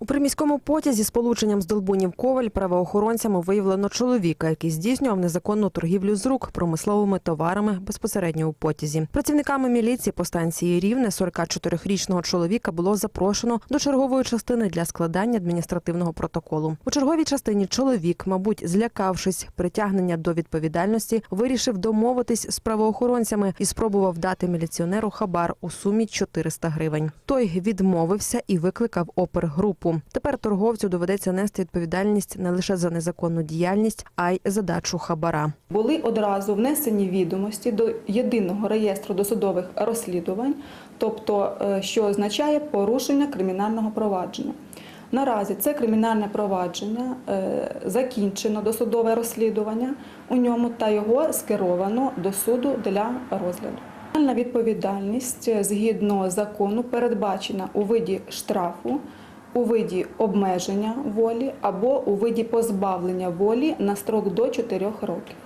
У приміському потязі з полученням з Долбунів Коваль правоохоронцями виявлено чоловіка, який здійснював незаконну торгівлю з рук промисловими товарами безпосередньо у потязі. Працівниками міліції по станції Рівне 44-річного чоловіка було запрошено до чергової частини для складання адміністративного протоколу. У черговій частині чоловік, мабуть, злякавшись притягнення до відповідальності, вирішив домовитись з правоохоронцями і спробував дати міліціонеру хабар у сумі 400 гривень. Той відмовився і викликав опергрупу. Тепер торговцю доведеться нести відповідальність не лише за незаконну діяльність, а й за дачу хабара. Були одразу внесені відомості до єдиного реєстру досудових розслідувань, тобто е, що означає порушення кримінального провадження. Наразі це кримінальне провадження е, закінчено досудове розслідування у ньому та його скеровано до суду для розгляду. Кримінальна відповідальність е, згідно закону передбачена у виді штрафу, у виді обмеження волі або у виді позбавлення волі на строк до 4 років.